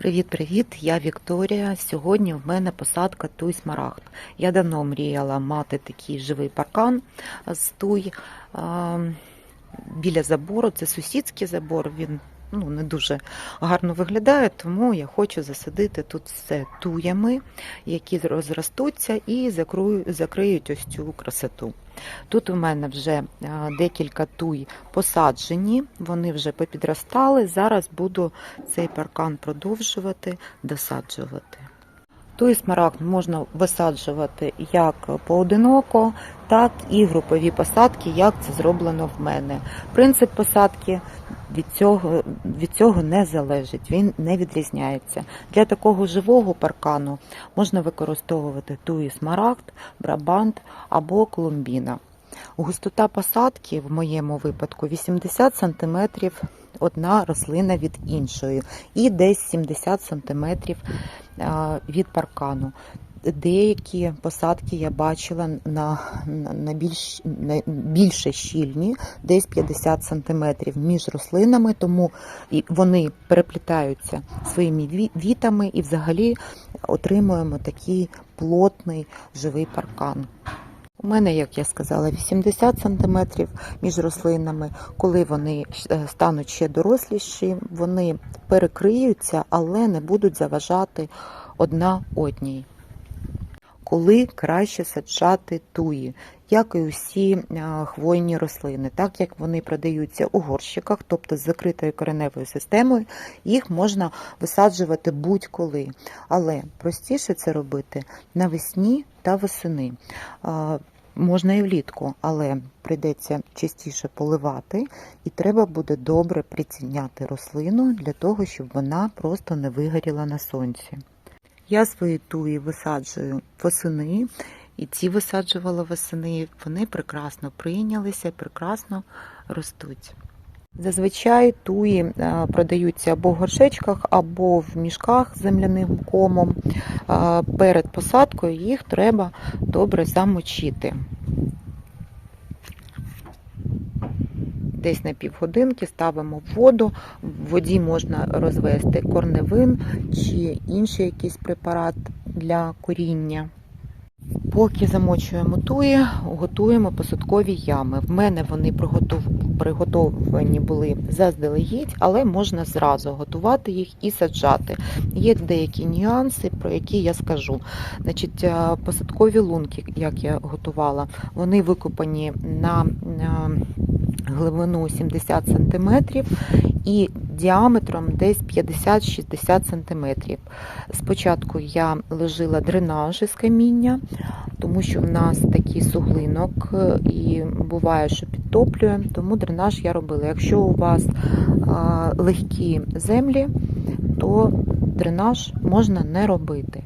Привіт-привіт! Я Вікторія. Сьогодні в мене посадка туй смарагд. Я давно мріяла мати такий живий паркан з туй біля забору. Це сусідський забор. Він ну, не дуже гарно виглядає, тому я хочу засадити тут все туями, які розростуться і закриють ось цю красоту. Тут у мене вже декілька туй посаджені, вони вже попідростали. Зараз буду цей паркан продовжувати досаджувати. Туї смарагд можна висаджувати як поодиноко, так і групові посадки, як це зроблено в мене. Принцип посадки від цього, від цього не залежить, він не відрізняється. Для такого живого паркану можна використовувати туї смарагд, брабант або колумбіна. Густота посадки в моєму випадку 80 см одна рослина від іншої, і десь 70 см від паркану. Деякі посадки я бачила на, на, більш, на більше щільні, десь 50 см між рослинами, тому вони переплітаються своїми ві- вітами і взагалі отримуємо такий плотний живий паркан. У мене, як я сказала, 80 см між рослинами. Коли вони е, стануть ще доросліші, вони перекриються, але не будуть заважати одна одній. Коли краще саджати туї, як і усі е, хвойні рослини, так як вони продаються у горщиках, тобто з закритою кореневою системою, їх можна висаджувати будь-коли. Але простіше це робити навесні та восени. Можна і влітку, але прийдеться частіше поливати, і треба буде добре приціняти рослину для того, щоб вона просто не вигоріла на сонці. Я свої туї висаджую восени, і ці висаджувала восени. Вони прекрасно прийнялися прекрасно ростуть. Зазвичай туї е, продаються або в горшечках, або в мішках з земляним комом. Е, Перед посадкою їх треба добре замочити. Десь на півгодинки ставимо в воду. В воді можна розвести корневин чи інший якийсь препарат для коріння. Поки замочуємо туї, готуємо посадкові ями. В мене вони приготов- приготовані були заздалегідь, але можна зразу готувати їх і саджати. Є деякі нюанси, про які я скажу. Значить, е, посадкові лунки, як я готувала, вони викопані на е, глибину 70 см і діаметром десь 50-60 см. Спочатку я ложила дренаж із каміння, тому що в нас такий суглинок е, і буває, що підтоплює, тому дренаж я робила. Якщо у вас легкі землі, то дренаж можна не робити.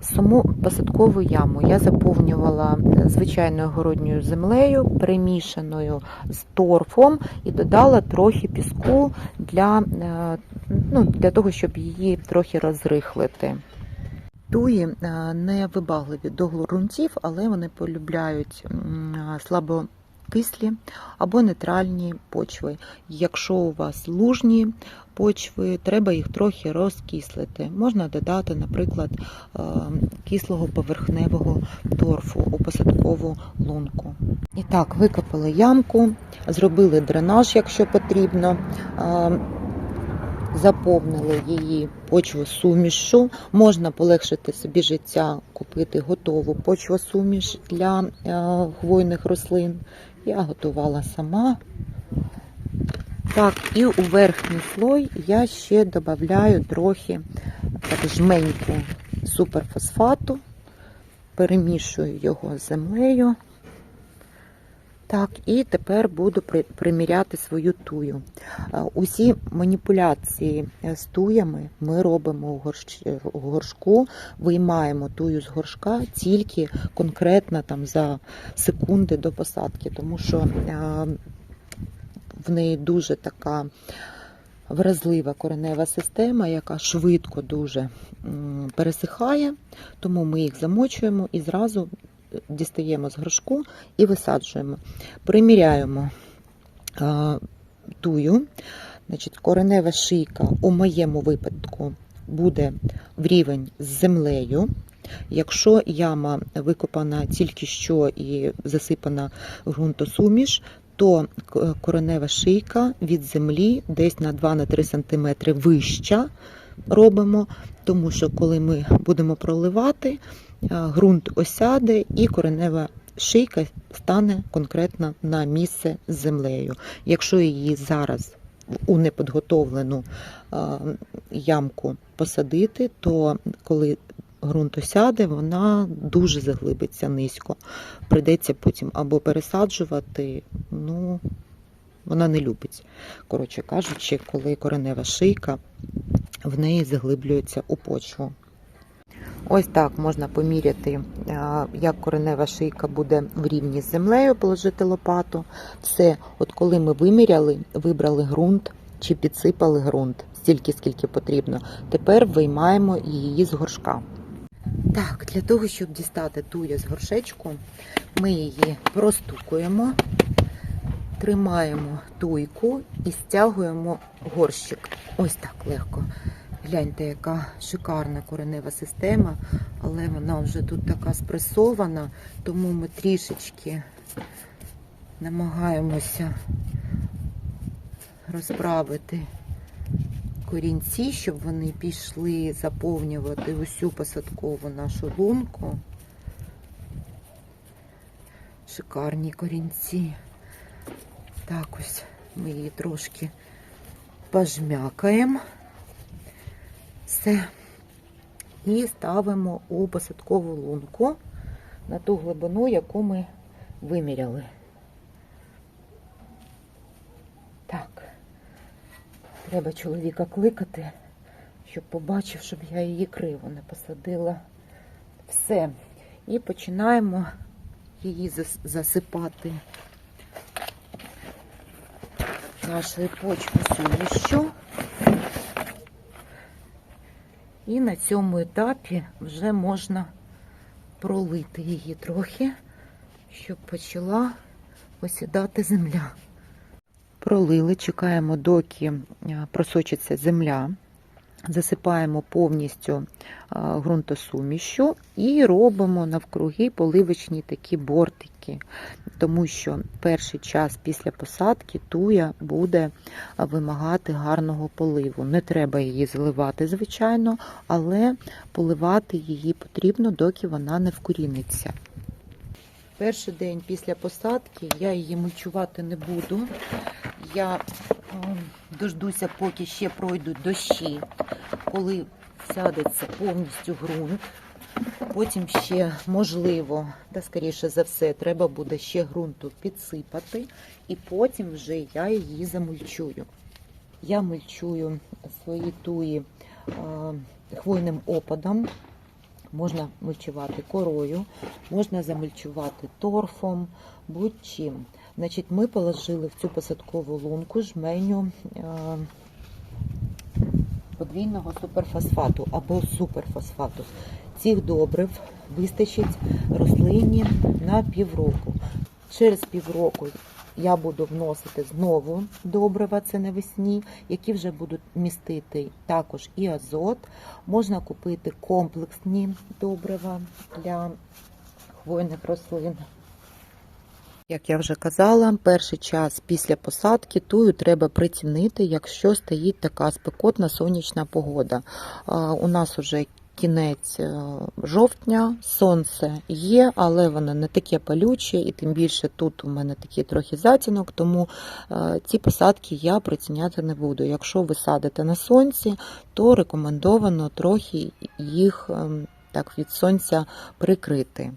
Саму посадкову яму я заповнювала звичайною городньою землею, перемішаною з торфом, і додала трохи піску для, е, ну, для того, щоб її трохи розрихлити. Туї е, не вибагливі до ґрунтів, але вони полюбляють м, слабокислі або нейтральні почви. Якщо у вас лужні почви, треба їх трохи розкислити. Можна додати, наприклад, е, кислого поверхневого торфу у посадкову лунку. І так, викопали ямку, зробили дренаж, якщо потрібно. Заповнили її почвосумішшу. Можна полегшити собі життя, купити готову почвосуміш для е, хвойних рослин. Я готувала сама. Так, і у верхній слой я ще додаю трохи так, жменьку суперфосфату, перемішую його з землею. Так, і тепер буду приміряти свою тую. Е, Усі маніпуляції е, з туями ми робимо у горшку, виймаємо тую з горшка тільки конкретно там за секунди до посадки, тому що е, в неї дуже така вразлива коренева система, яка швидко дуже пересихає, тому ми їх замочуємо і зразу дістаємо з горшку і висаджуємо. Приміряємо тую. Значить, коренева шийка у моєму випадку буде в рівень з землею. Якщо яма викопана тільки що і засипана ґрунтосуміш, то коренева шийка від землі десь на 2-3 см вища робимо, тому що коли ми будемо проливати, ґрунт осяде і коренева шийка стане конкретно на місце з землею. Якщо її зараз у неподготовлену ямку посадити, то коли ґрунт осяде, вона дуже заглибиться низько. Прийдеться потім або пересаджувати, ну вона не любить. Коротше кажучи, коли коренева шийка в неї заглиблюється у почву. Ось так можна поміряти, як коренева шийка буде в рівні з землею, положити лопату. Все, от коли ми виміряли, вибрали ґрунт чи підсипали ґрунт стільки, скільки потрібно. Тепер виймаємо її з горшка. Так, для того, щоб дістати туя з горшечку, ми її простукуємо, тримаємо туйку і стягуємо горщик. Ось так легко. Гляньте, яка шикарна коренева система, але вона вже тут така спресована, тому ми трішечки намагаємося розправити корінці, щоб вони пішли заповнювати усю посадкову нашу лунку. Шикарні корінці. Так ось ми її трошки пожмякаємо. Все. І ставимо у посадкову лунку на ту глибину, яку ми виміряли. Так. Треба чоловіка кликати, щоб побачив, щоб я її криво не посадила. Все. І починаємо її засипати нашою почвою сумішю. І на цьому етапі вже можна пролити її трохи, щоб почала осідати земля. Пролили, чекаємо, доки просочиться земля, засипаємо повністю ґрунтосумішю і робимо навкруги поливочні такі бортики, тому що перший час після посадки туя буде вимагати гарного поливу. Не треба її заливати, звичайно, але поливати її потрібно, доки вона не вкоріниться. Перший день після посадки я її мульчувати не буду. Я дождуся, поки ще пройдуть дощі, коли сядеться повністю ґрунт. Потім ще, можливо, та скоріше за все, треба буде ще ґрунту підсипати, і потім вже я її замульчую. Я мульчую свої туї е, хвойним опадом. Можна мульчувати корою, можна замульчувати торфом, будь-чим. Значить, ми положили в цю посадкову лунку жменю е, подвійного суперфосфату або суперфосфату. Цих добрив вистачить рослині на півроку. Через півроку я буду вносити знову добрива, це навесні, які вже будуть містити також і азот. Можна купити комплексні добрива для хвойних рослин. Як я вже казала, перший час після посадки тую треба прицінити, якщо стоїть така спекотна сонячна погода. У нас уже кінець е, жовтня, сонце є, але воно не таке палюче, і тим більше тут у мене такий трохи затінок, тому е, ці посадки я приціняти не буду. Якщо ви садите на сонці, то рекомендовано трохи їх ем, так від сонця прикрити.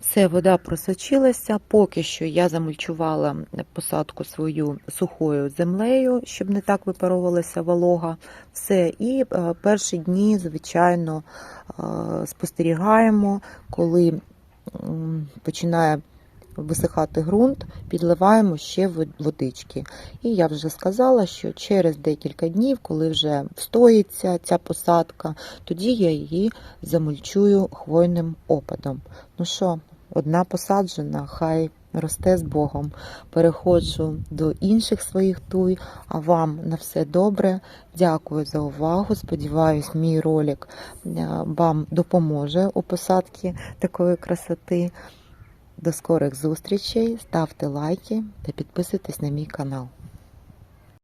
Все, вода просочилася. Поки що я замульчувала посадку свою сухою землею, щоб не так випаровувалася волога. Все, і е, перші дні, звичайно, е, спостерігаємо, коли починає висихати ґрунт, підливаємо ще вод- водички. І я вже сказала, що через декілька днів, коли вже встоїться ця посадка, тоді я її замульчую хвойним опадом. Ну що, одна посаджена, хай росте з Богом. Переходжу до інших своїх туй, а вам на все добре. Дякую за увагу. Сподіваюсь, мій ролик е, вам допоможе у посадці такої красоти. До скорих зустрічей, ставте лайки та підписуйтесь на мій канал.